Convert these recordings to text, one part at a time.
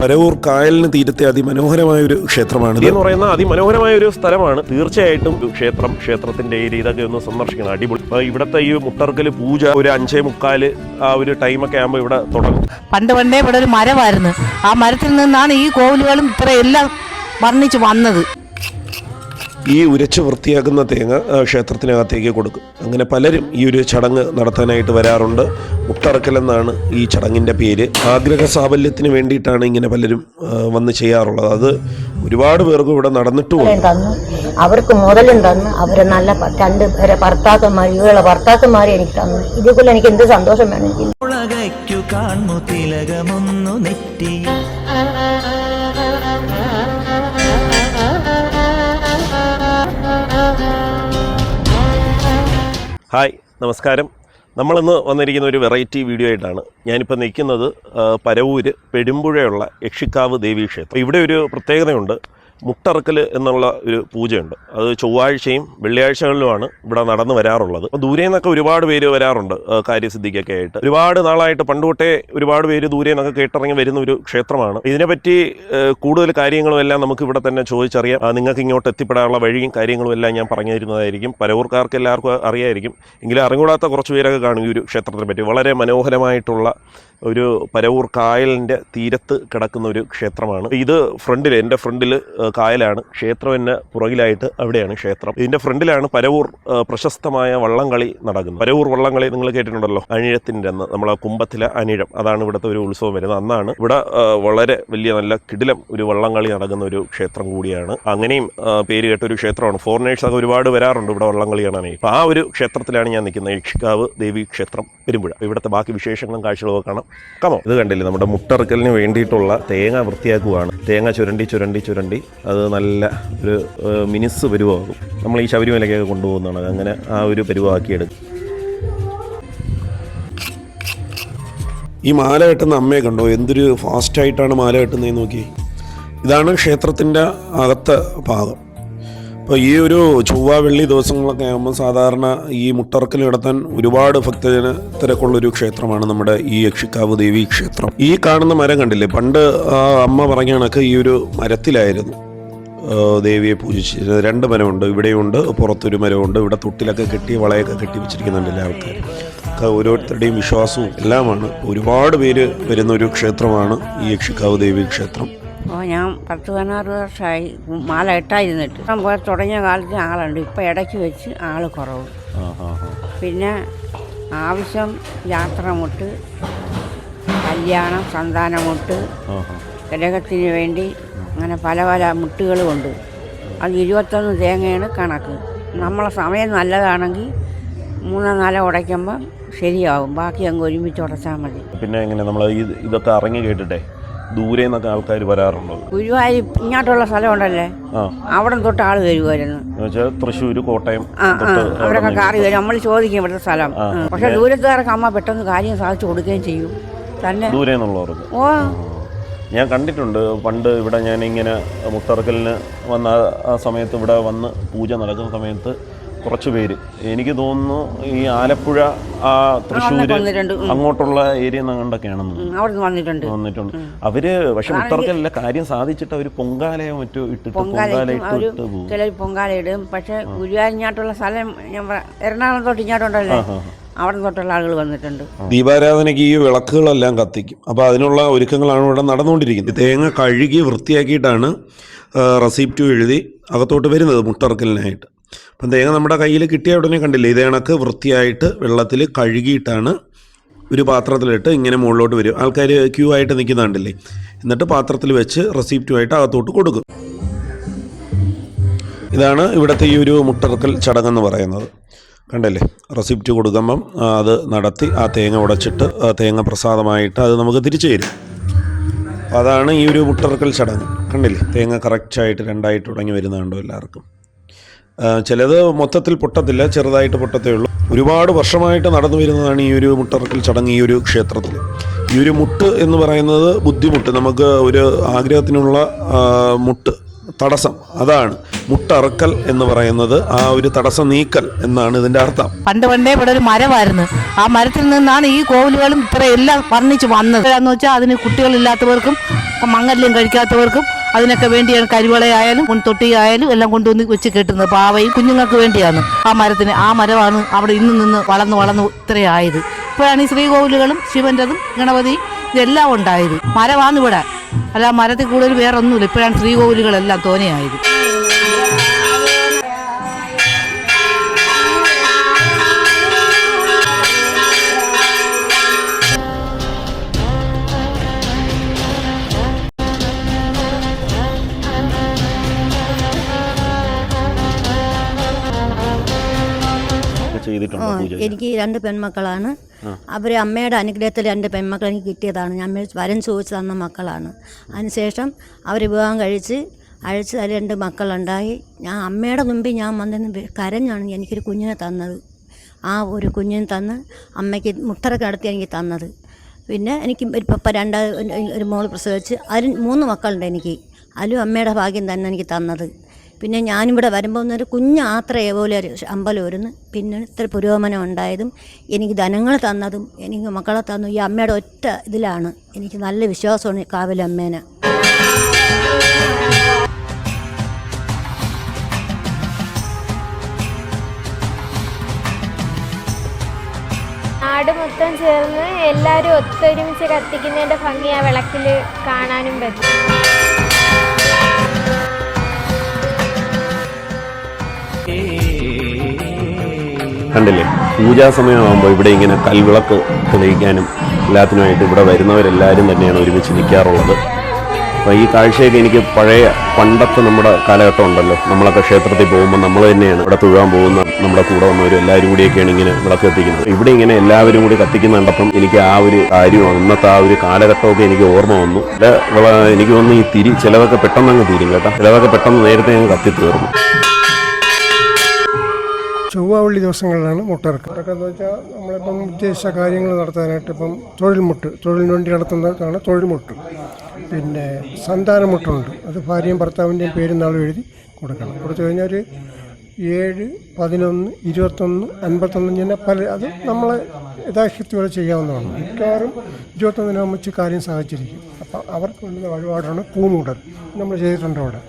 പരവൂർ കായലിന് തീരത്തെ അതിമനോഹരമായ ഒരു ക്ഷേത്രമാണ് എന്ന് പറയുന്ന അതിമനോഹരമായ ഒരു സ്ഥലമാണ്. തീർച്ചയായിട്ടും ഒരു ക്ഷേത്രം ക്ഷേത്രത്തിന്റെ ഏരിയ ഇതൊക്കെ ഒന്ന് സന്ദർശിക്കണം. അടിപൊളി. ഇവിടത്തെ ഈ മുട്ടർക്കൽ പൂജ ഒരു അഞ്ചേ മുക്കാൽ ആ ഒരു ടൈമൊക്കെ ആകുമ്പോൾ ഇവിടെ തുടങ്ങും. പണ്ട് പണ്ടേ ഇവിടെ ഒരു മരമായിരുന്നു. ആ മരത്തിൽ നിന്നാണ് ഈ കോവിലുകളും ഇത്രയെല്ലാം വർണിച്ച് വന്നത്. ഈ ഉരച്ച് വൃത്തിയാക്കുന്ന തേങ്ങ ആ, ക്ഷേത്രത്തിനകത്തേക്ക് കൊടുക്കും. അങ്ങനെ പലരും ഈ ഒരു ചടങ്ങ് നടത്താനായിട്ട് വരാറുണ്ട്. മുട്ടറക്കലെന്നാണ് ഈ ചടങ്ങിന്റെ പേര്. ആഗ്രഹ സാഫല്യത്തിന് വേണ്ടിയിട്ടാണ് ഇങ്ങനെ പലരും വന്ന് ചെയ്യാറുള്ളത്. അത് ഒരുപാട് പേർക്ക് ഇവിടെ നടന്നിട്ടുമുണ്ട്. അവർക്ക് മുതലും തന്ന്. അവരെ നല്ല രണ്ട് പേരെ ഭർത്താക്കന്മാർ ഇവരുടെ ഭർത്താക്കന്മാരെ എനിക്ക് തന്നു. ഇതുപോലെ എനിക്ക് എന്ത് സന്തോഷം വേണം എനിക്ക് തിലകമൊന്നു നെറ്റി. ഹായ് നമസ്കാരം. നമ്മളിന്ന് വന്നിരിക്കുന്ന ഒരു വെറൈറ്റി വീഡിയോ ആയിട്ടാണ്. ഞാനിപ്പോൾ നിൽക്കുന്നത് പരവൂര് പെരുമ്പുഴയുള്ള യക്ഷിക്കാവ് ദേവീക്ഷേത്രം ഇവിടെ ഒരു പ്രത്യേകതയുണ്ട്. മുട്ടറക്കൽ എന്നുള്ള ഒരു പൂജയുണ്ട്. അത് ചൊവ്വാഴ്ചയും വെള്ളിയാഴ്ചകളിലുമാണ് ഇവിടെ നടന്നു വരാറുള്ളത്. ദൂരെ നിന്നൊക്കെ ഒരുപാട് പേര് വരാറുണ്ട് കാര്യസിദ്ധിക്കൊക്കെ ആയിട്ട്. ഒരുപാട് നാളായിട്ട് പണ്ടുകൊട്ടേ ഒരുപാട് പേര് ദൂരെ നിന്നൊക്കെ കേട്ടിറങ്ങി വരുന്ന ഒരു ക്ഷേത്രമാണ്. ഇതിനെപ്പറ്റി കൂടുതൽ കാര്യങ്ങളും എല്ലാം നമുക്ക് ഇവിടെ തന്നെ ചോദിച്ചറിയാം. നിങ്ങൾക്ക് ഇങ്ങോട്ട് എത്തിപ്പെടാനുള്ള വഴിയും കാര്യങ്ങളും എല്ലാം ഞാൻ പറഞ്ഞു തരുന്നതായിരിക്കും പരവൂർക്കാർക്ക് എല്ലാവർക്കും അറിയായിരിക്കും. എങ്കിലും അറിഞ്ഞുകൂടാത്ത കുറച്ച് പേരൊക്കെ കാണും ഈ ഒരു ക്ഷേത്രത്തിനെ പറ്റി. വളരെ മനോഹരമായിട്ടുള്ള ഒരു പരവൂർ കായലിന്റെ തീരത്ത് കിടക്കുന്ന ഒരു ക്ഷേത്രമാണ്. ഇത് ഫ്രണ്ടിൽ എന്റെ ഫ്രണ്ടിൽ കായലാണ്. ക്ഷേത്രം എന്നെ പുറകിലായിട്ട് അവിടെയാണ് ക്ഷേത്രം. ഇതിന്റെ ഫ്രണ്ടിലാണ് പരവൂർ പ്രശസ്തമായ വള്ളംകളി നടക്കുന്നത്. പരവൂർ വള്ളംകളി നിങ്ങൾ കേട്ടിട്ടുണ്ടല്ലോ? അനിഴത്തിന്റെ അന്ന് നമ്മളെ കുമ്പത്തിലെ അനിഴം. അതാണ് ഇവിടുത്തെ ഒരു ഉത്സവം വരുന്നത്. അന്നാണ് ഇവിടെ വളരെ വലിയ നല്ല കിടിലം ഒരു വള്ളംകളി നടക്കുന്ന ഒരു ക്ഷേത്രം കൂടിയാണ്. അങ്ങനെയും പേര് കേട്ട ഒരു ക്ഷേത്രമാണ്. ഫോറിനേഴ്സ് ഒക്കെ ഒരുപാട് വരാറുണ്ട് ഇവിടെ വള്ളംകളി കാണാനായി അപ്പോൾ ആ ഒരു ക്ഷേത്രത്തിലാണ് ഞാൻ നിൽക്കുന്നത്. യക്ഷിക്കാവ് ദേവി ക്ഷേത്രം പെരുമ്പുഴ. ഇവിടുത്തെ ബാക്കി വിശേഷങ്ങളും കാഴ്ചകളും ഒക്കെ കാണാം. കമോ ഇത് കണ്ടില്ലേ? നമ്മുടെ മുട്ടറക്കലിന് വേണ്ടിയിട്ടുള്ള തേങ്ങ വൃത്തിയാക്കുവാണ്. തേങ്ങ ചുരണ്ടി ചുരണ്ടി ചുരണ്ടി. അത് നല്ല ഒരു മിനിസ് പരുവാകും. നമ്മൾ ഈ ശബരിമലയ്ക്കൊക്കെ കൊണ്ടുപോകുന്നതാണ്. അങ്ങനെ ആ ഒരു പരുവാക്കിയെടുക്കും. ഈ മാല കെട്ടുന്ന അമ്മയെ കണ്ടോ? എന്തൊരു ഫാസ്റ്റായിട്ടാണ് മാല കെട്ടുന്നതെന്ന് നോക്കി. ഇതാണ് ക്ഷേത്രത്തിന്റെ അകത്തെ ഭാഗം. അപ്പോൾ ഈ ഒരു ചൊവ്വ വെള്ളി ദിവസങ്ങളൊക്കെ ആകുമ്പോൾ സാധാരണ ഈ മുട്ടറക്കൽ നടത്താൻ ഒരുപാട് ഭക്തജന തിരക്കുള്ളൊരു ക്ഷേത്രമാണ് നമ്മുടെ ഈ യക്ഷിക്കാവ് ദേവി ക്ഷേത്രം. ഈ കാണുന്ന മരം കണ്ടില്ലേ? പണ്ട് അമ്മ പറഞ്ഞ കണക്ക് ഈ ഒരു മരത്തിലായിരുന്നു. ദേവിയെ പൂജിച്ചിരുന്നത്. രണ്ട് മരമുണ്ട്. ഇവിടെയുണ്ട് പുറത്തൊരു മരമുണ്ട്. ഇവിടെ തൊട്ടിലൊക്കെ കെട്ടി വളയൊക്കെ കെട്ടി വെച്ചിരിക്കുന്നുണ്ടല്ലേ ആൾക്കാർ ഓരോരുത്തരുടെയും വിശ്വാസവും എല്ലാമാണ്. ഒരുപാട് പേര് വരുന്ന ഒരു ക്ഷേത്രമാണ് ഈ യക്ഷിക്കാവ് ദേവി ക്ഷേത്രം. ഓ ഞാൻ പത്ത് പതിനാറ് വർഷമായി മാല ഇട്ടായിരുന്നിട്ട്. പോയി തുടങ്ങിയ കാലത്ത് ആളുണ്ട്. ഇപ്പം ഇടയ്ക്ക് വെച്ച് ആൾ കുറവ്. പിന്നെ ആവശ്യം യാത്ര മുട്ട് കല്യാണം സന്താനമുട്ട് ഗ്രഹത്തിന് വേണ്ടി അങ്ങനെ പല പല മുട്ടുകളുമുണ്ട് അത് ഇരുപത്തൊന്ന് തേങ്ങയാണ് കണക്ക്. നമ്മളെ സമയം നല്ലതാണെങ്കിൽ മൂന്നോ നാലോ ഉടയ്ക്കുമ്പോൾ ശരിയാവും. ബാക്കി അങ്ങ് ഒരുമിച്ച് ഉടച്ചാൽ മതി. പിന്നെ എങ്ങനെ നമ്മൾ ഇത് ഇതൊക്കെ അറിഞ്ഞു കേട്ടിട്ടെ? ദൂരെ നിന്നൊക്കെ ആൾക്കാർ വരാറുണ്ടോ? ഗുരുവായൂർ ഇങ്ങോട്ടുള്ള സ്ഥലമുണ്ടല്ലേ? അവിടെ തൊട്ട് ആൾ വരുമായിരുന്നു തൃശ്ശൂര് തൃശ്ശൂർ കോട്ടയം അവരൊക്കെ കാറി വരും. നമ്മൾ ചോദിക്കും ഇവിടുത്തെ സ്ഥലം. പക്ഷെ ദൂരത്തുകാർക്ക് അമ്മ പെട്ടെന്ന് കാര്യം സാധിച്ചു കൊടുക്കുകയും ചെയ്യും. തന്നെ ദൂരെ നിന്നുള്ളവർക്ക് ഓ ഞാൻ കണ്ടിട്ടുണ്ട്. പണ്ട് ഇവിടെ ഞാൻ ഇങ്ങനെ മുത്തറക്കലിന് വന്ന ആ സമയത്ത് ഇവിടെ വന്ന് പൂജ നടക്കുന്ന സമയത്ത് കുറച്ച് പേര്. എനിക്ക് തോന്നുന്നു ഈ ആലപ്പുഴ ആ തൃശ്ശൂർ അങ്ങോട്ടുള്ള ഏരിയ കണ്ടൊക്കെയാണെന്ന് വന്നിട്ടുണ്ട്. വന്നിട്ടുണ്ട്. അവർ പക്ഷെ ഉത്തർക്കല്ല കാര്യം സാധിച്ചിട്ട് അവർ പൊങ്കാലയോ മറ്റോ ഇട്ടിട്ട് പൊങ്കാല ചിലർ പൊങ്കാല ഇടും. പക്ഷെ ഗുരുവായൂർ ഇങ്ങോട്ടുള്ള സ്ഥലം ഞാൻ എറണാകുളം തൊട്ട് ഇങ്ങോട്ടുണ്ടല്ലോ അവിടെ തൊട്ടുള്ള ആളുകൾ വന്നിട്ടുണ്ട്. ദീപാരാധനയ്ക്ക് ഈ വിളക്കുകളെല്ലാം കത്തിക്കും. അപ്പോൾ അതിനുള്ള ഒരുക്കങ്ങളാണ് ഇവിടെ നടന്നുകൊണ്ടിരിക്കുന്നത്. തേങ്ങ കഴുകി വൃത്തിയാക്കിയിട്ടാണ് റെസിപ്റ്റ് എഴുതി അകത്തോട്ട് വരുന്നത് മുട്ടറക്കലിനായിട്ട് അപ്പം തേങ്ങ നമ്മുടെ കയ്യിൽ കിട്ടിയ ഉടനെ കണ്ടില്ലേ ഇതേ കണക്ക് വൃത്തിയായിട്ട് വെള്ളത്തിൽ കഴുകിയിട്ടാണ് ഒരു പാത്രത്തിലിട്ട് ഇങ്ങനെ മുകളിലോട്ട് വരും ആൾക്കാർ ക്യൂ ആയിട്ട് നിൽക്കുന്ന കണ്ടില്ലേ? എന്നിട്ട് പാത്രത്തിൽ വെച്ച് റെസിപ്റ്റുമായിട്ട് അകത്തോട്ട് കൊടുക്കും. ഇതാണ് ഇവിടുത്തെ ഈ ഒരു മുട്ടറക്കൽ ചടങ്ങെന്ന് പറയുന്നത്. കണ്ടല്ലേ? റെസിപ്റ്റ് കൊടുക്കുമ്പം അത് നടത്തി ആ തേങ്ങ ഉടച്ചിട്ട് ആ തേങ്ങ പ്രസാദമായിട്ട് അത് നമുക്ക് തിരിച്ചു തരും. അതാണ് ഈ ഒരു മുട്ടറക്കൽ ചടങ്ങ്. കണ്ടില്ലേ? തേങ്ങ കറക്റ്റായിട്ട് രണ്ടായിട്ട് തുടങ്ങി വരുന്നുണ്ടോ എല്ലാവർക്കും? ചിലത് മൊത്തത്തിൽ പൊട്ടത്തില്ല ചെറുതായിട്ട് പൊട്ടത്തേ ഉള്ളൂ. ഒരുപാട് വർഷമായിട്ട് നടന്നു വരുന്നതാണ് ഈ ഒരു മുട്ടറക്കൽ ചടങ്ങ് ഈ ഒരു ക്ഷേത്രത്തിൽ. ഈ ഒരു മുട്ട് എന്ന് പറയുന്നത് ബുദ്ധിമുട്ട്. നമുക്ക് ഒരു ആഗ്രഹത്തിനുള്ള മുട്ട്. തടസ്സം. അതാണ് മുട്ടറക്കൽ എന്ന് പറയുന്നത്. ആ ഒരു തടസ്സം നീക്കൽ എന്നാണ് ഇതിന്റെ അർത്ഥം. പണ്ട് പണ്ടേ ഇവിടെ ഒരു മരമായിരുന്നു. ആ മരത്തിൽ നിന്നാണ് ഈ കോവിലുകളും ഇത്രയെല്ലാം വർണിച്ച് വന്നത്. എന്ന് വെച്ചാൽ അതിന് കുട്ടികളില്ലാത്തവർക്കും മങ്ങല്യം കഴിക്കാത്തവർക്കും അതിനൊക്കെ വേണ്ടിയാണ് കരിവളയായാലും മുൻതൊട്ടിയായാലും എല്ലാം കൊണ്ടുവന്ന് വെച്ച് കെട്ടുന്നത്. പാവയും കുഞ്ഞുങ്ങൾക്ക് വേണ്ടിയാണ് ആ മരത്തിന്. ആ മരമാണ് അവിടെ ഇന്ന് നിന്ന് വളർന്ന് വളർന്ന് ഇത്രയായത്. ഇപ്പോഴാണ് ഈ ശ്രീകോവിലുകളും ശിവന്റെതും ഗണപതിയും ഇതെല്ലാം ഉണ്ടായത്. മരമാണ് ഇവിടെ. അല്ല മരത്തിൽ കൂടുതൽ വേറെ ഒന്നുമില്ല ഇപ്പോഴാണ് ശ്രീകോവിലുകളെല്ലാം തോനെയായത്. എനിക്ക് രണ്ട് പെൺമക്കളാണ്. അവർ അമ്മയുടെ അനുഗ്രഹത്തിൽ രണ്ട് പെൺമക്കൾ എനിക്ക് കിട്ടിയതാണ്. ഞാൻ വരം ചോദിച്ചു തന്ന മക്കളാണ്. അതിനുശേഷം അവർ വിവാഹം കഴിച്ച് അഴിച്ച് അതിൽ രണ്ട് മക്കളുണ്ടായി. ഞാൻ അമ്മയുടെ മുമ്പിൽ ഞാൻ വന്നിരുന്ന് കരഞ്ഞാണ് എനിക്കൊരു കുഞ്ഞിനെ തന്നത്. ആ ഒരു കുഞ്ഞിനെ തന്ന് അമ്മയ്ക്ക് മുട്ടറ നടത്തി എനിക്ക് തന്നത്. പിന്നെ എനിക്ക് ഒരു പപ്പ രണ്ട് ഒരു മോൾ പ്രസവിച്ച് അതിന് മൂന്ന് മക്കളുണ്ട് എനിക്ക്. അതിലും അമ്മയുടെ ഭാഗ്യം തന്നെ എനിക്ക് തന്നത്. പിന്നെ ഞാനിവിടെ വരുമ്പോൾ ഒരു കുഞ്ഞ് ആത്രയെ പോലെ ഒരു അമ്പലം പിന്നെ ഇത്ര പുരോഗമനം ഉണ്ടായതും എനിക്ക് ധനങ്ങൾ തന്നതും എനിക്ക് മക്കളെ തന്നു. ഈ അമ്മയുടെ ഒറ്റ ഇതിലാണ്. എനിക്ക് നല്ല വിശ്വാസമാണ് കാവിലമ്മേനെ നാട് മൊത്തം ചേർന്ന് എല്ലാവരും ഒത്തൊരുമിച്ച് കത്തിക്കുന്നതിന്റെ ഭംഗി ആ വിളക്കിൽ കാണാനും പറ്റും. കണ്ടില്ലേ? പൂജാ സമയമാകുമ്പോൾ ഇവിടെ ഇങ്ങനെ കൽവിളക്ക് തെളിയിക്കാനും എല്ലാത്തിനുമായിട്ട് ഇവിടെ വരുന്നവരെല്ലാവരും തന്നെയാണ് ഒരുമിച്ച് നിൽക്കാറുള്ളത്. അപ്പോൾ ഈ കാഴ്ചയൊക്കെ എനിക്ക് പഴയ പണ്ടത്തെ നമ്മുടെ കാലഘട്ടം ഉണ്ടല്ലോ. നമ്മളൊക്കെ ക്ഷേത്രത്തിൽ പോകുമ്പോൾ നമ്മൾ തന്നെയാണ് ഇവിടെ തൊഴാൻ പോകുന്ന നമ്മുടെ കൂടെ വന്നവരും എല്ലാവരും കൂടിയൊക്കെയാണ് ഇങ്ങനെ വിളക്ക് കത്തിക്കുന്നത്. ഇവിടെ ഇങ്ങനെ എല്ലാവരും കൂടി കത്തിക്കുന്ന കണ്ടപ്പം എനിക്ക് ആ ഒരു കാര്യം അന്നത്തെ ആ ഒരു കാലഘട്ടമൊക്കെ എനിക്ക് ഓർമ്മ വന്നു. എനിക്ക് തോന്നുന്നു ഈ തിരി ചിലവൊക്കെ പെട്ടെന്ന് അങ്ങ് തീരും കേട്ടോ. ചിലവൊക്കെ പെട്ടെന്ന് നേരത്തെ അങ്ങ് കത്തി തീർന്നു ചൊവ്വാവള്ളി ദിവസങ്ങളിലാണ് മുട്ടിറക്കുക അതൊക്കെ എന്ന് വെച്ചാൽ നമ്മളിപ്പം ഉദ്ദേശിച്ച കാര്യങ്ങൾ നടത്താനായിട്ട് ഇപ്പം തൊഴിൽമുട്ട് തൊഴിലിന് വേണ്ടി നടത്തുന്നതാണ് തൊഴിൽമുട്ട് പിന്നെ സന്താനമുട്ടുണ്ട് അത് ഭാര്യയും ഭർത്താവിന്റെയും പേരും നാളും എഴുതി കൊടുക്കണം. കൊടുത്തു കഴിഞ്ഞാൽ ഒരു ഏഴ് പതിനൊന്ന് ഇരുപത്തൊന്ന് അൻപത്തൊന്ന് ഇങ്ങനെ പല അത് നമ്മളെ യഥാശക്തിയോടെ ചെയ്യാവുന്നതാണ്. മിക്കവാറും ഇരുപത്തൊന്നിനാകുമ്പോൾ കാര്യം സാധിച്ചിരിക്കും അപ്പം അവർക്ക് വേണ്ടുന്ന വഴിപാടാണ് പൂമൂടൽ നമ്മൾ ചെയ്തിട്ടുണ്ട് അവിടെ.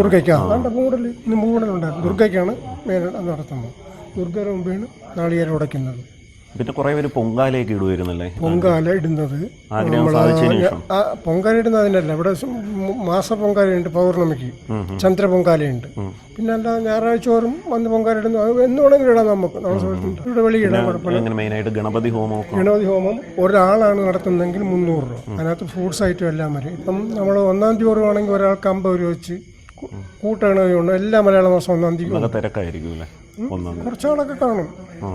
ദുർഗയ്ക്ക്. അതുകൊണ്ട് മൂടൽ ഇന്ന് മൂടലുണ്ടായിരുന്നു. ദുർഗയ്ക്കാണ് നടത്തുന്നത്. ദുർഗയുടെ മുമ്പാണ് നാളികേരം ഉടയ്ക്കുന്നത്. പിന്നെ കുറേ പേര് പൊങ്കാലയൊക്കെ ഇടുമായിരുന്നല്ലേ പൊങ്കാല ഇടുന്നത് പൊങ്കാല ഇടുന്നതിനല്ല ഇവിടെ മാസ പൊങ്കാലയുണ്ട് പൗർണമിക്ക്. ചന്ദ്ര പൊങ്കാലയുണ്ട്. പിന്നെ അല്ല ഞായറാഴ്ച തോറും വന്ന് പൊങ്കാല ഇടുന്നു. അത് എന്ന് വേണമെങ്കിലും ഇടാം നമുക്ക് വെളി ഇവിടെ കുഴപ്പമില്ല. അങ്ങനെ മെയിനായിട്ട് ഗണപതി ഹോമം ഗണപതി ഹോമം ഒരാളാണ് നടത്തുന്നതെങ്കിൽ മുന്നൂറ് രൂപ. അതിനകത്ത് ഫ്രൂട്ട്സ് ഐറ്റം എല്ലാം വരും. ഇപ്പം നമ്മൾ ഒന്നാം തീയതി ഓർവാണെങ്കിൽ ഒരാൾക്ക് അമ്പത് രൂപ വെച്ച് കൂട്ടണ എല്ലാ മലയാള മാസം ഒന്നാം തീയതി തിരക്കായിരിക്കും അല്ലേ? കുറച്ചാളൊക്കെ കാണും.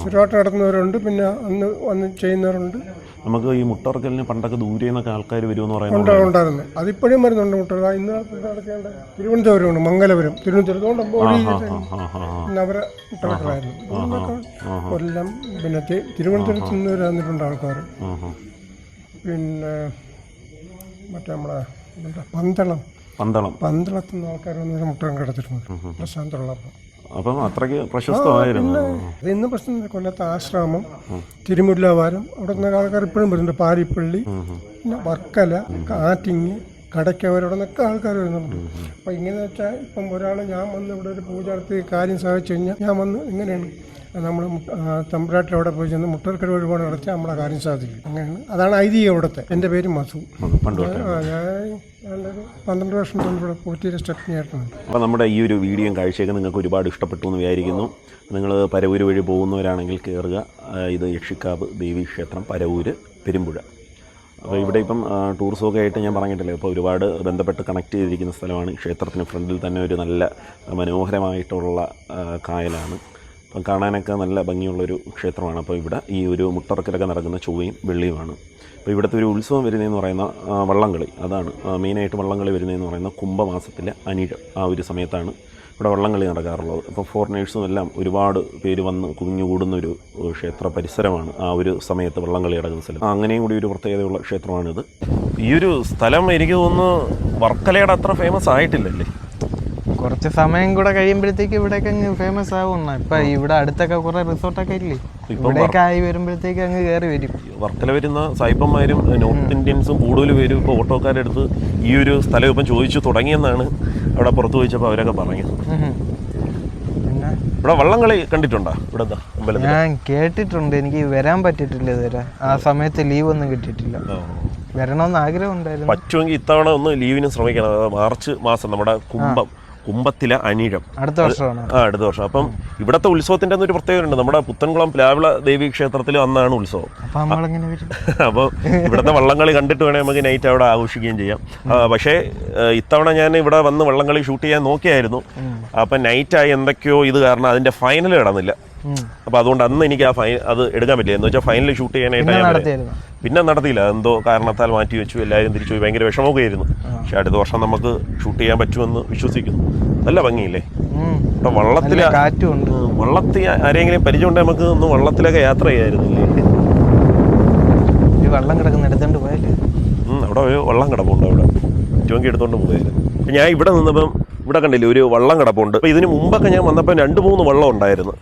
ചുരുവാട്ടം നടത്തുന്നവരുണ്ട് പിന്നെ അന്ന് വന്ന് ചെയ്യുന്നവരുണ്ട്. നമുക്ക് ഈ മുട്ടറക്കലിന് പണ്ടൊക്കെ ദൂരെ നിന്നൊക്കെ ആൾക്കാർ വരുമെന്ന് പറയുന്നത് ഉണ്ടായിരുന്നു. അതിപ്പോഴും വരുന്നുണ്ട് മുട്ടറ ഇന്ന് നടക്കേണ്ട തിരുവനന്തപുരമുണ്ട് മംഗലപുരം. തിരുവനന്തപുരത്തോണ്ട് അവരെ മുട്ടറക്കലായിരുന്നു കൊല്ലം പിന്നെ തിരുവനന്തപുരത്ത് നിന്ന് വരാന്നിട്ടുണ്ട് ആൾക്കാർ പിന്നെ മറ്റേ നമ്മളെ പന്തളം. പന്തളം. പന്തളത്തുനിന്ന് ആൾക്കാർ വന്ന് മുട്ടകം കിടത്തിട്ടുണ്ട് പ്രശാന്തുള്ളപ്പോൾ അപ്പം അത്രയ്ക്ക് പ്രശസ്തമായിരുന്നു. ഇന്ന് പ്രശ്നം കൊല്ലത്ത് ആശ്രാമം തിരുമുല്ലവാരം അവിടെ നിന്ന് ആൾക്കാർ ഇപ്പോഴും വരുന്നുണ്ട്. പാരിപ്പള്ളി പിന്നെ വർക്കല കാറ്റിങ് കടയ്ക്കവർ അവിടെ നിന്നൊക്കെ ആൾക്കാർ വരുന്നുണ്ട് അപ്പം ഇങ്ങനെ വെച്ചാൽ ഇപ്പം ഒരാൾ ഞാൻ വന്ന് ഇവിടെ ഒരു പൂജ നടത്തി കാര്യം സാധിച്ചു കഴിഞ്ഞാൽ ഞാൻ വന്ന് ഇങ്ങനെയാണ്. നമ്മൾ തമ്പുരാട്ടി അവിടെ പോയി ചെന്ന് മുട്ടർക്കര വഴിപാട് നടത്തി നമ്മളെ കാര്യം സാധിക്കും. അങ്ങനെയാണ്. അതാണ് ഐതിഹ്യം ഇവിടുത്തെ എന്റെ പേര് മധു. പന്ത്രണ്ട് വർഷം മുമ്പ് ഇവിടെ സ്റ്റെപ്പിനി അപ്പോൾ നമ്മുടെ ഈ ഒരു വീഡിയോയും കാഴ്ചയൊക്കെ നിങ്ങൾക്ക് ഒരുപാട് ഇഷ്ടപ്പെട്ടു എന്ന് വിചാരിക്കുന്നു. നിങ്ങൾ പരവൂര് വഴി പോകുന്നവരാണെങ്കിൽ കയറുക ഇത് യക്ഷിക്കാവ് ദേവീക്ഷേത്രം പരവൂര് പെരുമ്പുഴ. അപ്പോൾ ഇവിടെ ഇപ്പം ടൂറിസമൊക്കെ ആയിട്ട് ഞാൻ പറഞ്ഞിട്ടില്ലേ ഇപ്പോൾ ഒരുപാട് ബന്ധപ്പെട്ട് കണക്ട് ചെയ്തിരിക്കുന്ന സ്ഥലമാണ്. ക്ഷേത്രത്തിന് ഫ്രണ്ടിൽ തന്നെ ഒരു നല്ല മനോഹരമായിട്ടുള്ള കായലാണ്. അപ്പം കാണാനൊക്കെ നല്ല ഭംഗിയുള്ളൊരു ക്ഷേത്രമാണ്. അപ്പോൾ ഇവിടെ ഈ ഒരു മുട്ടറക്കലൊക്കെ നടക്കുന്ന ചൊവ്വയും വെള്ളിയുമാണ്. അപ്പോൾ ഇവിടുത്തെ ഒരു ഉത്സവം വരുന്നതെന്ന് പറയുന്ന വള്ളംകളി. അതാണ് മെയിനായിട്ട് വള്ളംകളി വരുന്നതെന്ന് പറയുന്ന കുംഭമാസത്തിലെ അനിഴം ആ ഒരു സമയത്താണ് ഇവിടെ വള്ളംകളി നടക്കാറുള്ളത്. അപ്പോൾ ഫോറിനേഴ്സും എല്ലാം ഒരുപാട് പേര് വന്ന് കുഞ്ഞുകൂടുന്ന ഒരു ഏഹ്, ക്ഷേത്ര പരിസരമാണ് ആ ഒരു സമയത്ത് വള്ളംകളി നടക്കുന്ന സ്ഥലം. അങ്ങനെയും കൂടി ഒരു പ്രത്യേകതയുള്ള ക്ഷേത്രമാണിത്. ഈ ഒരു സ്ഥലം എനിക്ക് തോന്നുന്നു വർക്കലയുടെ അത്ര ഫേമസ് ആയിട്ടില്ലല്ലേ? കുറച്ച് സമയം കൂടെ കഴിയുമ്പോഴത്തേക്ക് ഇവിടെ അങ്ങ് ഫേമസ് ആവുന്ന ഇപ്പൊ ഇവിടെ അടുത്തൊക്കെ കുറെ റിസോർട്ടൊക്കെ ഇല്ലേ? ഇവിടേക്ക് ആയി വരുമ്പോഴത്തേക്ക് അങ്ങ് കയറി വരും. വർക്കല വരുന്ന സായിപ്പന്മാരും നോർത്ത് ഇന്ത്യൻസും കൂടുതൽ പേരും ഇപ്പോൾ ഓട്ടോക്കാരെടുത്ത് ഈ ഒരു സ്ഥലം ഇപ്പം ചോദിച്ചു തുടങ്ങിയെന്നാണ് അവിടെ പുറത്ത് ചോദിച്ചപ്പോൾ അവരൊക്കെ പറഞ്ഞു ഇവിടെ വള്ളംകളി കണ്ടിട്ടുണ്ടോ? ഇവിടെ അമ്പലത്തിൽ ഞാൻ കേട്ടിട്ടുണ്ട്. എനിക്ക് വരാൻ പറ്റിയിട്ടില്ല ഇതുവരെ. ആ സമയത്ത് ലീവ് ഒന്നും കിട്ടിയിട്ടില്ല. വരണമെന്ന് ആഗ്രഹം ഉണ്ടായിരുന്നു പറ്റുമെങ്കിൽ ഇത്തവണ ഒന്ന് ലീവിന് ശ്രമിക്കണം. മാർച്ച് മാസം നമ്മുടെ കുംഭം. കുംഭത്തിലെ അനിഴം. അടുത്ത വർഷമാണ്. ആ അടുത്ത വർഷം. അപ്പം ഇവിടുത്തെ ഉത്സവത്തിന്റെ ഒരു പ്രത്യേകത ഉണ്ട്. നമ്മുടെ പുത്തൻകുളം പ്ലാവിള ദേവി ക്ഷേത്രത്തിൽ അന്നാണ് ഉത്സവം. അപ്പോൾ ഇവിടുത്തെ വള്ളംകളി കണ്ടിട്ട് വേണേൽ നമുക്ക് നൈറ്റ് അവിടെ ആഘോഷിക്കുകയും ചെയ്യാം. പക്ഷേ ഇത്തവണ ഞാൻ ഇവിടെ വന്ന് വള്ളംകളി ഷൂട്ട് ചെയ്യാൻ നോക്കിയായിരുന്നു. അപ്പം നൈറ്റായി എന്തൊക്കെയോ ഇത് കാരണം അതിന്റെ ഫൈനൽ കിടന്നില്ല. അപ്പോൾ അതുകൊണ്ട് അന്ന് എനിക്ക് ആ ഫൈൻ അത് എടുക്കാൻ പറ്റില്ല. എന്ന് വെച്ചാൽ ഫൈനൽ ഷൂട്ട് ചെയ്യാനായിട്ട് പിന്നെ ഞാൻ പിന്നെ നടത്തിയില്ല. എന്തോ കാരണത്താൽ മാറ്റി വെച്ചു എല്ലാവരും തിരിച്ചു പോയി. ഭയങ്കര വിഷമമൊക്കെ ആയിരുന്നു പക്ഷെ അടുത്ത വർഷം നമുക്ക് ഷൂട്ട് ചെയ്യാൻ പറ്റുമെന്ന് വിശ്വസിക്കുന്നു. നല്ല ഭംഗിയില്ലേ. ഇവിടെ വള്ളത്തിൽ ആരെങ്കിലും പരിചയം ഉണ്ട് വള്ളത്തിൽ ആരെങ്കിലും പരിചയമുണ്ടെങ്കിൽ നമുക്ക് ഒന്ന് വള്ളത്തിലൊക്കെ യാത്ര ചെയ്യായിരുന്നില്ലേ വെള്ളം കിടക്കുന്ന എടുത്തോണ്ട് പോയല്ലേ? അവിടെ വള്ളം കിടപ്പുണ്ട് അവിടെ. പറ്റുമെങ്കിൽ എടുത്തോണ്ട് പോയായിരുന്നു ഞാൻ ഇവിടെ നിന്നപ്പം ഇവിടെ കണ്ടില്ലേ ഒരു വള്ളം കിടപ്പുണ്ട്. അപ്പോൾ ഇതിന് മുമ്പൊക്കെ ഞാൻ വന്നപ്പോൾ രണ്ട് മൂന്ന് വള്ളം ഉണ്ടായിരുന്നു.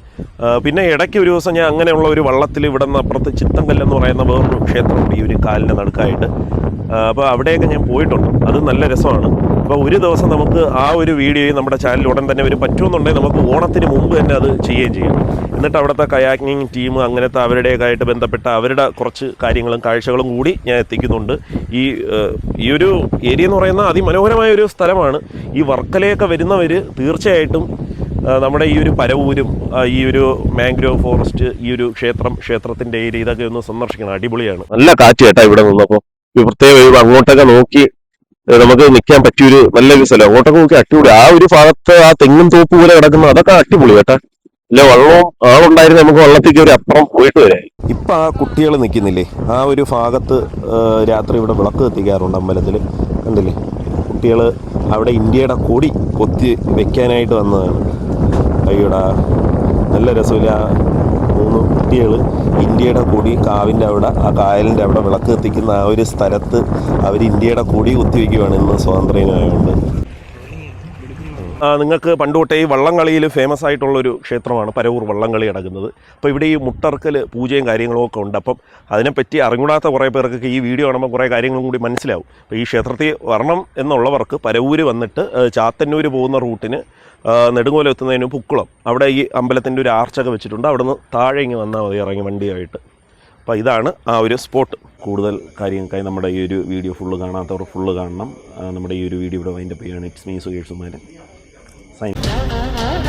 പിന്നെ ഇടയ്ക്ക് ഒരു ദിവസം ഞാൻ അങ്ങനെയുള്ള ഒരു വള്ളത്തിൽ ഇവിടെ നിന്ന് അപ്പുറത്ത് ചിത്തങ്കല്ലെന്ന് പറയുന്ന വേറൊരു ക്ഷേത്രമുണ്ട് ഈ ഒരു കാലിന്റെ നടുക്കായിട്ട്. അപ്പോൾ അവിടെയൊക്കെ ഞാൻ പോയിട്ടുണ്ട്. അത് നല്ല രസമാണ്. അപ്പോൾ ഒരു ദിവസം നമുക്ക് ആ ഒരു വീഡിയോ നമ്മുടെ ചാനലിൽ ഉടൻ തന്നെ ഒരു പറ്റുമെന്നുണ്ടെങ്കിൽ നമുക്ക് ഓണത്തിന് മുമ്പ് തന്നെ അത് ചെയ്യുകയും ചെയ്യാം. എന്നിട്ട് അവിടുത്തെ കയാക്കിങ് ടീം അങ്ങനത്തെ അവരുടേതായിട്ട് ബന്ധപ്പെട്ട അവരുടെ കുറച്ച് കാര്യങ്ങളും കാഴ്ചകളും കൂടി ഞാൻ എത്തിക്കുന്നുണ്ട്. ഈ ഈ ഒരു ഏരിയ എന്ന് പറയുന്ന അതിമനോഹരമായ ഒരു സ്ഥലമാണ്. ഈ വർക്കലയൊക്കെ വരുന്നവർ തീർച്ചയായിട്ടും നമ്മുടെ ഈ ഒരു പരവൂരും ഈ ഒരു മാംഗ്രോവ് ഫോറസ്റ്റ് ഈ ഒരു ക്ഷേത്രം ക്ഷേത്രത്തിന്റെ ഏരിയ ഇതൊക്കെ ഒന്ന് സന്ദർശിക്കണം. അടിപൊളിയാണ്. നല്ല കാറ്റ് കേട്ടാ ഇവിടെ നിന്നപ്പോൾ പ്രത്യേക അങ്ങോട്ടൊക്കെ നോക്കി നമുക്ക് നിൽക്കാൻ പറ്റിയൊരു നല്ലൊരു സ്ഥലം. അങ്ങോട്ടൊക്കെ നോക്കി അടിപൊളി. ആ ഒരു ഭാഗത്ത് ആ തെങ്ങും തോപ്പ് പോലെ കിടക്കുന്ന അതൊക്കെ അടിപൊളി കേട്ടാ. ഇല്ല വള്ളവും ആളുണ്ടായിരുന്നു നമുക്ക് വള്ളത്തേക്ക് ഒരു അപ്പുറം പോയിട്ട് വരാം. ഇപ്പൊ ആ കുട്ടികൾ നിൽക്കുന്നില്ലേ ആ ഒരു ഭാഗത്ത് രാത്രി ഇവിടെ വിളക്ക് കത്തിക്കാറുണ്ട് അമ്പലത്തിൽ കണ്ടില്ലേ? കുട്ടികൾ അവിടെ ഇന്ത്യയുടെ കൊടി കൊത്തി വെക്കാനായിട്ട് വന്നതാണ്. അയ്യോടാ നല്ല രസമില്ല. മൂന്ന് കുട്ടികൾ ഇന്ത്യയുടെ കൊടി കാവിന്റെ അവിടെ ആ കായലിന്റെ അവിടെ വിളക്ക് കത്തിക്കുന്ന ആ ഒരു സ്ഥലത്ത് അവർ ഇന്ത്യയുടെ കൊടി കുത്തിവെക്കുകയാണ് ഇന്ന് സ്വാതന്ത്ര്യമായതുകൊണ്ട് നിങ്ങൾക്ക് പണ്ട് തൊട്ടേ ഈ വള്ളംകളിയിൽ ഫേമസ് ആയിട്ടുള്ളൊരു ക്ഷേത്രമാണ് പരവൂർ വള്ളംകളി നടക്കുന്നത് അപ്പോൾ ഇവിടെ ഈ മുട്ടർക്കൽ പൂജയും കാര്യങ്ങളും ഒക്കെ ഉണ്ട്. അപ്പം അതിനെപ്പറ്റി അറിഞ്ഞൂടാത്ത കുറേ പേർക്കൊക്കെ ഈ വീഡിയോ കാണുമ്പോൾ കുറേ കാര്യങ്ങളും കൂടി മനസ്സിലാവും. അപ്പോൾ ഈ ക്ഷേത്രത്തിൽ വരണം എന്നുള്ളവർക്ക് പരവൂര് വന്നിട്ട് ചാത്തന്നൂർ പോകുന്ന റൂട്ടിന് ഏഹ്, നെടുങ്കോല എത്തുന്നതിന് പുക്കുളം അവിടെ ഈ അമ്പലത്തിന്റെ ഒരു ആർച്ചൊക്കെ വെച്ചിട്ടുണ്ട്. അവിടെ നിന്ന് താഴെ ഇങ്ങ് വന്നാൽ മതി ഇറങ്ങി വണ്ടിയായിട്ട്. അപ്പോൾ ഇതാണ് ആ ഒരു സ്പോട്ട്. കൂടുതൽ കാര്യങ്ങൾക്കായി നമ്മുടെ ഈ ഒരു വീഡിയോ ഫുള്ള് കാണാത്തവർ ഫുള്ള് കാണണം. നമ്മുടെ ഈ ഒരു വീഡിയോ ഇവിടെ വൈൻഡപ്പ് ചെയ്യുകയാണ് it's me Sukesh Sumaran. Saindo.